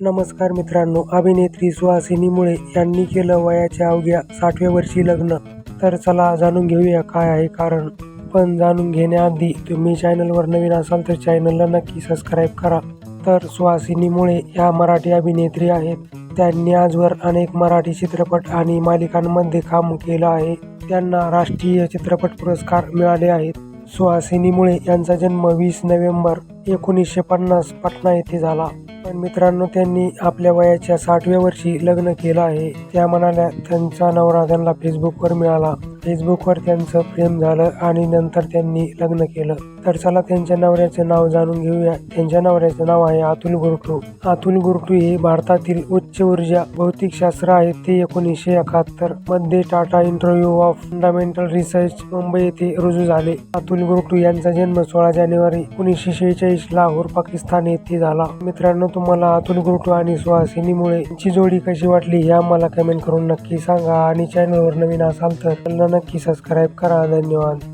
नमस्कार मित्रांनो अभिनेत्री सुहासिनी यांनी केलं वयाच्या अवघ्या साठव्या वर्षी लग्न. तर चला जाणून घेऊया काय आहे कारण. पण जाणून घेण्याआधी तुम्ही चॅनलवर नवीन असाल तर चॅनलला नक्की सबस्क्राईब करा. तर सुहासिनी मुळे या मराठी अभिनेत्री आहेत. त्यांनी आजवर अनेक मराठी चित्रपट आणि मालिकांमध्ये काम केलं आहे. त्यांना राष्ट्रीय चित्रपट पुरस्कार मिळाले आहेत. सुहासिनी मुळे यांचा जन्म वीस नोव्हेंबर एकोणीसशे पन्नास पटना येथे झाला. पण मित्रांनो त्यांनी आपल्या वयाच्या साठव्या वर्षी लग्न केलं आहे. त्या म्हणाल्या त्यांचा नवरा त्यांना फेसबुकवर मिळाला. फेसबुकवर त्यांचं प्रेम झालं आणि नंतर त्यांनी लग्न केलं. तर चला त्यांच्या नवऱ्याचं नाव जाणून घेऊया. त्यांच्या नवऱ्याचं नाव आहे अतुल गुरटू. अतुल गुरटू हे भारतातील उच्च ऊर्जा भौतिकशास्त्र आहे. ते एकोणीसशे एकाहत्तरमध्ये Tata interview of fundamental research Mumbai येथे रुजू झाले. अतुल गुरटू यांचा जन्म सोळा जानेवारी एकोणीसशे शेहेचाळीस लाहोर पाकिस्तान येथे झाला. मित्रांनो तुम्हाला अतुल गुरटू आणि सुहासिनीमुळे यांची जोडी कशी वाटली हे आम्हाला कमेंट करून नक्की सांगा आणि चॅनलवर नवीन असाल तर नक्की सबस्क्राईब करा. धन्यवाद.